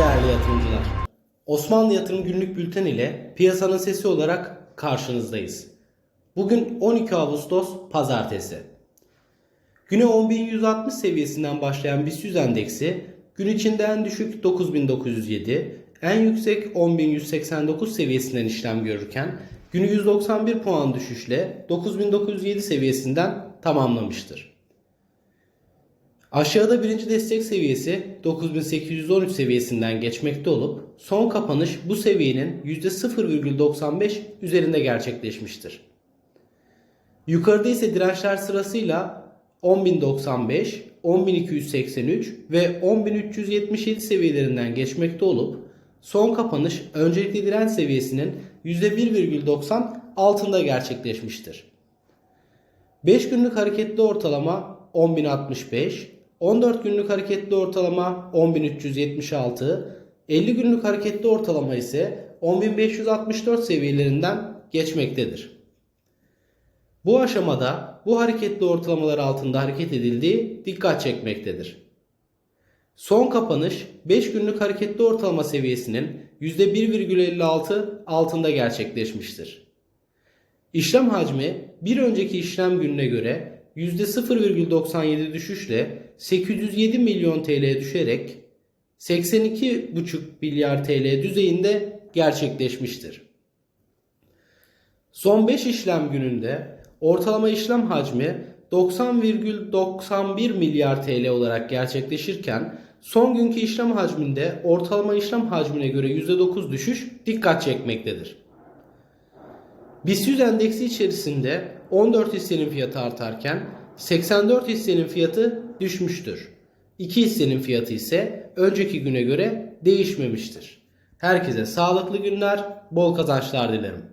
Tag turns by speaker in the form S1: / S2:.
S1: yatırımcılar. Osmanlı Yatırım Günlük Bülten ile piyasanın sesi olarak karşınızdayız. Bugün 12 Ağustos Pazartesi. Güne 10.160 seviyesinden başlayan BIST 100 endeksi gün içinde en düşük 9.907, en yüksek 10.189 seviyesinden işlem görürken günü 191 puan düşüşle 9.907 seviyesinden tamamlamıştır. Aşağıda birinci destek seviyesi 9813 seviyesinden geçmekte olup son kapanış bu seviyenin %0,95 üzerinde gerçekleşmiştir. Yukarıda ise dirençler sırasıyla 10.095, 10.283 ve 10.377 seviyelerinden geçmekte olup son kapanış öncelikli direnç seviyesinin %1,90 altında gerçekleşmiştir. 5 günlük hareketli ortalama 10.065, 14 günlük hareketli ortalama 10.376, 50 günlük hareketli ortalama ise 10.564 seviyelerinden geçmektedir. Bu aşamada bu hareketli ortalamalar altında hareket edildiği dikkat çekmektedir. Son kapanış 5 günlük hareketli ortalama seviyesinin %1,56 altında gerçekleşmiştir. İşlem hacmi bir önceki işlem gününe göre %0,97 düşüşle 807 milyon TL düşerek 82,5 milyar TL düzeyinde gerçekleşmiştir. Son 5 işlem gününde ortalama işlem hacmi 90,91 milyar TL olarak gerçekleşirken son günkü işlem hacminde ortalama işlem hacmine göre %9 düşüş dikkat çekmektedir. BIST 100 endeksi içerisinde 14 hissenin fiyatı artarken 84 hissenin fiyatı düşmüştür. 2 hissenin fiyatı ise önceki güne göre değişmemiştir. Herkese sağlıklı günler, bol kazançlar dilerim.